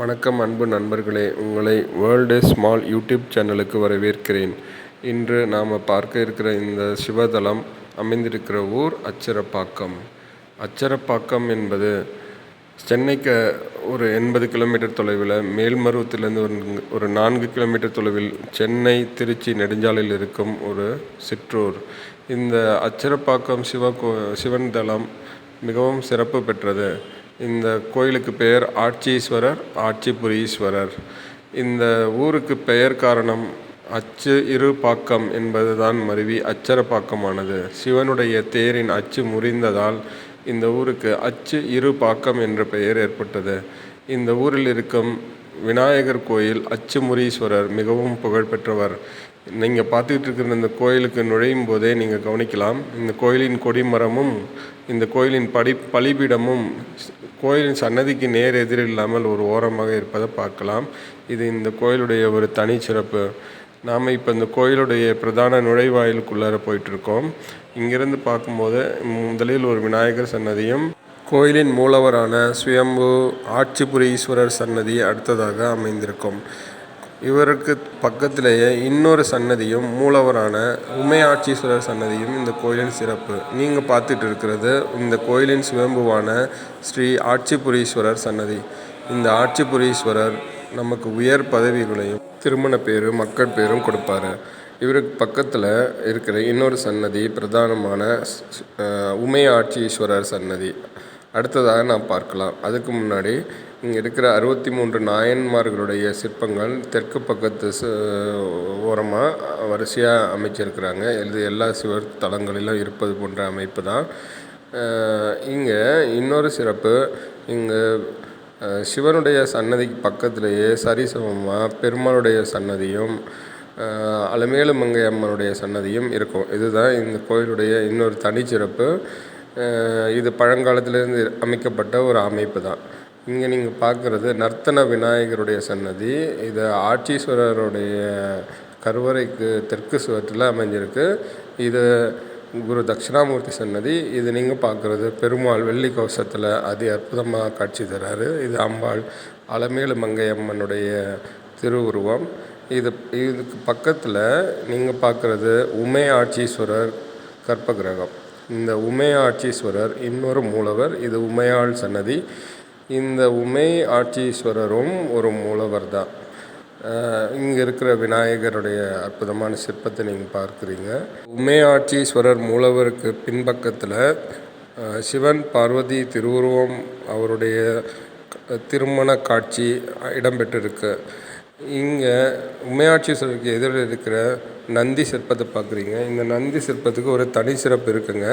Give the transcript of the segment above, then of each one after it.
வணக்கம் அன்பு நண்பர்களே. உங்களை வேர்ல்டு ஸ்மால் யூடியூப் சேனலுக்கு வரவேற்கிறேன். இன்று நாம் பார்க்க இருக்கிற இந்த சிவதலம் அமைந்திருக்கிற ஊர் அச்சரப்பாக்கம். அச்சரப்பாக்கம் என்பது சென்னைக்கு ஒரு எண்பது கிலோமீட்டர் தொலைவில் மேல்மருவத்திலிருந்து ஒரு ஒரு நான்கு கிலோமீட்டர் தொலைவில் சென்னை திருச்சி நெடுஞ்சாலையில் இருக்கும் ஒரு சிற்றூர். இந்த அச்சரப்பாக்கம் சிவ கோ சிவன் தலம் மிகவும் சிறப்பு பெற்றது. இந்த கோயிலுக்கு பெயர் ஆட்சீஸ்வரர் ஆட்சிபுரீஸ்வரர். இந்த ஊருக்கு பெயர் காரணம் அச்சு இரு பாக்கம் என்பதுதான் மருவி அச்சரப்பாக்கமானது சிவனுடைய தேரின் அச்சு முறிந்ததால் இந்த ஊருக்கு அச்சு இரு பாக்கம் என்ற பெயர் ஏற்பட்டது. இந்த ஊரில் இருக்கும் விநாயகர் கோயில் அச்சுமுரீஸ்வரர் மிகவும் புகழ்பெற்றவர். நீங்கள் பார்த்துக்கிட்டு இருக்கிற இந்த கோயிலுக்கு நுழையும் போதே நீங்கள் கவனிக்கலாம். இந்த கோயிலின் கொடிமரமும் இந்த கோயிலின் படி பலிபீடமும் கோயிலின் சன்னதிக்கு நேர் எதிர் இல்லாமல் ஒரு ஓரமாக இருப்பதை பார்க்கலாம். இது இந்த கோயிலுடைய ஒரு தனிச்சிறப்பு நாம் இப்போ இந்த கோயிலுடைய பிரதான நுழைவாயிலுக்குள்ளார போயிட்டுருக்கோம். இங்கிருந்து பார்க்கும்போது முதலில் ஒரு விநாயகர் சன்னதியும் கோயிலின் மூலவரான சுயம்பு ஆட்சிபுரீஸ்வரர் சன்னதி அடுத்ததாக அமைந்திருக்கும். இவருக்கு பக்கத்திலேயே இன்னொரு சன்னதியும் மூலவரான உமையாட்சீஸ்வரர் சன்னதியும் இந்த கோயிலின் சிறப்பு. நீங்கள் பார்த்துட்டு இருக்கிறது இந்த கோயிலின் சுயம்புவான ஸ்ரீ ஆட்சிபுரீஸ்வரர் சன்னதி. இந்த ஆட்சிபுரீஸ்வரர் நமக்கு உயர் பதவிகளையும் திருமண பேரும் மக்கள் பேரும் கொடுப்பாரு. இவருக்கு பக்கத்தில் இருக்கிற இன்னொரு சன்னதி பிரதானமான உமை ஆட்சீஸ்வரர் சன்னதி. அடுத்ததாக நாம் பார்க்கலாம். அதுக்கு முன்னாடி இங்கே இருக்கிற அறுபத்தி மூன்று நாயன்மார்களுடைய சிற்பங்கள் தெற்கு பக்கத்து ஓரமாக வரிசையாக அமைச்சிருக்கிறாங்க. இது எல்லா சிவர் தலங்களிலும் இருப்பது போன்ற அமைப்பு தான். இங்கே இன்னொரு சிறப்பு இங்கே சிவனுடைய சன்னதிக்கு பக்கத்திலேயே சரிசமமாக பெருமாளுடைய சன்னதியும் அலமேலு மங்கை அம்மனுடைய சன்னதியும் இருக்கும். இதுதான் இந்த கோயிலுடைய இன்னொரு தனிச்சிறப்பு. இது பழங்காலத்திலேருந்து அமைக்கப்பட்ட ஒரு அமைப்பு தான். இங்கே நீங்கள் பார்க்குறது நர்த்தன விநாயகருடைய சன்னதி. இது ஆட்சீஸ்வரருடைய கருவறைக்கு தெற்கு சுவற்றில் அமைஞ்சிருக்கு. இது குரு தட்சிணாமூர்த்தி சன்னதி. இது நீங்கள் பார்க்குறது பெருமாள் வெள்ளி கவசத்தில் அதி அற்புதமாக காட்சி தராரு. இது அம்பாள் அலமேலு மங்கையம்மனுடைய திருவுருவம். இது இதுக்கு பக்கத்தில் நீங்கள் பார்க்குறது உமே ஆட்சீஸ்வரர் கற்பகிரகம். இந்த உமை ஆட்சீஸ்வரர் இன்னொரு மூலவர் இது உமையாள் சன்னதி. இந்த உமை ஆட்சீஸ்வரரும் ஒரு மூலவர் தான் இங்கே இருக்கிற விநாயகருடைய அற்புதமான சிற்பத்தை நீங்கள் பார்க்குறீங்க. உமை ஆட்சீஸ்வரர் மூலவருக்கு பின்பக்கத்தில் சிவன் பார்வதி திருவுருவம் அவருடைய திருமண காட்சி இடம்பெற்றிருக்கு. இங்கே உமையாட்சீஸ்வரருக்கு எதிரில் இருக்கிற நந்தி சிற்பத்தை பார்க்குறீங்க. இந்த நந்தி சிற்பத்துக்கு ஒரு தனி சிறப்பு இருக்குங்க.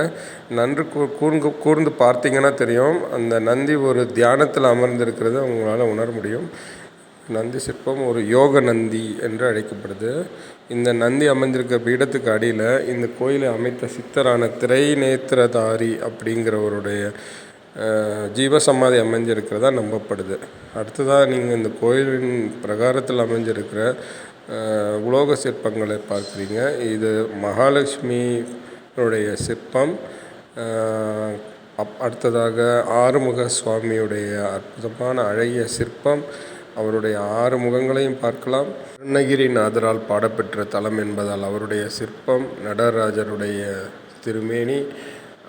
நன்று கூர்ந்து கூர்ந்து பார்த்தீங்கன்னா தெரியும். அந்த நந்தி ஒரு தியானத்தில் அமர்ந்திருக்கிறத உங்களால் உணர முடியும். நந்தி சிற்பம் ஒரு யோக நந்தி என்று அழைக்கப்படுது. இந்த நந்தி அமைஞ்சிருக்க பீடத்துக்கு அடியில் இந்த கோயிலை அமைத்த சித்தரான திரை நேத்திரதாரி அப்படிங்கிறவருடைய ஜீவசமாதி அமைஞ்சிருக்கிறதா நம்பப்படுது. அடுத்ததாக நீங்கள் இந்த கோயிலின் பிரகாரத்தில் அமைஞ்சிருக்கிற உலோக சிற்பங்களை பார்க்குறீங்க. இது மகாலட்சுமியுடைய சிற்பம். அப் அடுத்ததாக ஆறுமுக சுவாமியுடைய அற்புதமான அழகிய சிற்பம். அவருடைய ஆறு முகங்களையும் பார்க்கலாம். அருணகிரிநாதரால் பாடப்பெற்ற தலம் என்பதால் அவருடைய சிற்பம் நடராஜருடைய திருமேனி.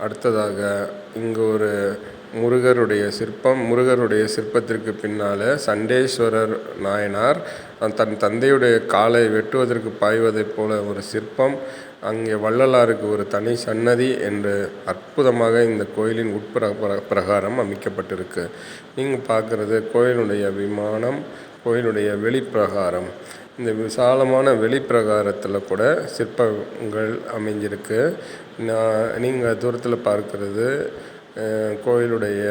அடுத்ததாக இங்கு ஒரு முருகருடைய சிற்பம். முருகருடைய சிற்பத்திற்கு பின்னால் சண்டேஸ்வரர் நாயனார். தன் தந்தையுடைய காலை வெட்டுவதற்கு பாய்வதைப் போல ஒரு சிற்பம் அங்கே வள்ளலாருக்கு ஒரு தனி சன்னதி என்று அற்புதமாக இந்த கோயிலின் உட்புற பிரகாரம் அமைக்கப்பட்டிருக்கு. நீங்கள் பார்க்குறது கோயிலுடைய விமானம் கோயிலுடைய வெளிப்பிரகாரம். இந்த விசாலமான வெளிப்பிரகாரத்தில் கூட சிற்பங்கள் அமைஞ்சிருக்கு. நான் நீங்கள் தூரத்தில் பார்க்குறது கோயிலுடைய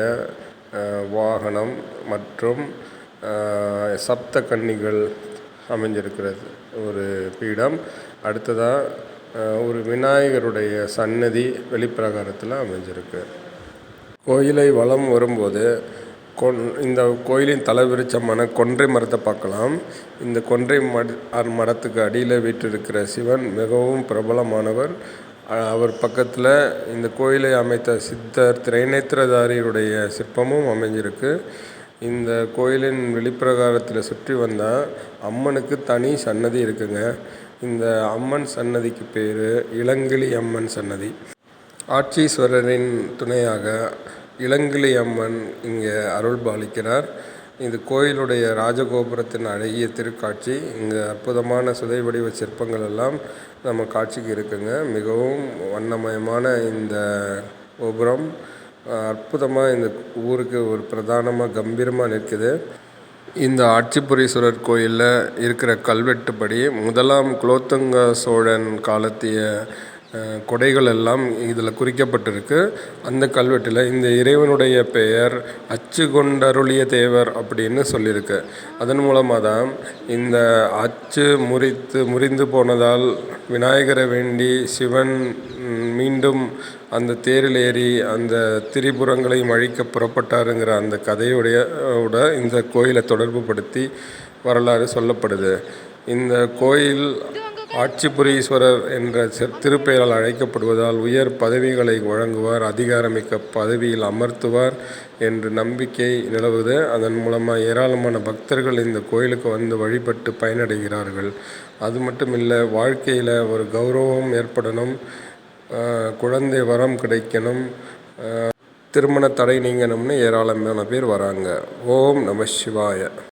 வாகனம் மற்றும் சப்த கன்னிகள் அமைஞ்சிருக்கிறது. ஒரு பீடம். அடுத்ததாக ஒரு விநாயகருடைய சன்னதி வெளிப்பிரகாரத்தில் அமைஞ்சிருக்கு. கோயிலை வலம் வரும்போது கொன் இந்த கோயிலின் தலைவிருச்சமான கொன்றை மரத்தை பார்க்கலாம். இந்த கொன்றை மட மரத்துக்கு அடியில் வீற்றிருக்கிற சிவன் மிகவும் பிரபலமானவர். அவர் பக்கத்தில் இந்த கோயிலை அமைத்த சித்தர் திரைநேத்திரதாரியருடைய சிற்பமும் அமைஞ்சிருக்கு. இந்த கோயிலின் வெளிப்பிரகாரத்தில் சுற்றி வந்தால் அம்மனுக்கு தனி சன்னதி இருக்குங்க. இந்த அம்மன் சன்னதிக்கு பேர் இளங்கிளி அம்மன் சன்னதி. ஆட்சீஸ்வரரின் துணையாக இளங்கிளி அம்மன் இங்கே அருள் பாலிக்கிறார். இது கோயிலுடைய ராஜகோபுரத்தின் அழகிய திருக்காட்சி. இங்கே அற்புதமான சுதை வடிவ சிற்பங்கள் எல்லாம் நம்ம காட்சிக்கு இருக்குங்க. மிகவும் வண்ணமயமான இந்த கோபுரம். அற்புதமாக இந்த ஊருக்கு ஒரு பிரதானமாக கம்பீரமாக நிற்குது. இந்த ஆட்சிபுரீஸ்வரர் கோயிலில் இருக்கிற கல்வெட்டுப்படி முதலாம் குலோத்துங்க சோழன் காலத்திய கொடைகள் எல்லாம் இதில் குறிக்கப்பட்டிருக்கு. அந்த கல்வெட்டில் இந்த இறைவனுடைய பெயர் அச்சு கொண்டருளிய தேவர் அப்படின்னு சொல்லியிருக்கு அதன் மூலமாக தான் இந்த அச்சு முறித்து முறிந்து போனதால் விநாயகரை வேண்டி சிவன் மீண்டும் அந்த தேரில் ஏறி அந்த திரிபுரங்களையும் அழிக்க புறப்பட்டாருங்கிற அந்த கதையுடைய உட இந்த கோயிலை தொடர்பு படுத்தி வரலாறு சொல்லப்படுது. இந்த கோயில் ஆட்சிபுரீஸ்வரர் என்ற திருப்பெயரால் அழைக்கப்படுவதால் உயர் பதவிகளை வழங்குவார் அதிகாரமிக்க பதவியில் அமர்த்துவார் என்று நம்பிக்கை நிலவுது. அதன் மூலமாக ஏராளமான பக்தர்கள் இந்த கோயிலுக்கு வந்து வழிபட்டு பயனடைகிறார்கள். அது மட்டும் இல்லை வாழ்க்கையில் ஒரு கௌரவம் ஏற்படணும். குழந்தை வரம் கிடைக்கணும். திருமண தடை நீங்கணும்னு ஏராளமான பேர் வராங்க. ஓம் நம சிவாய.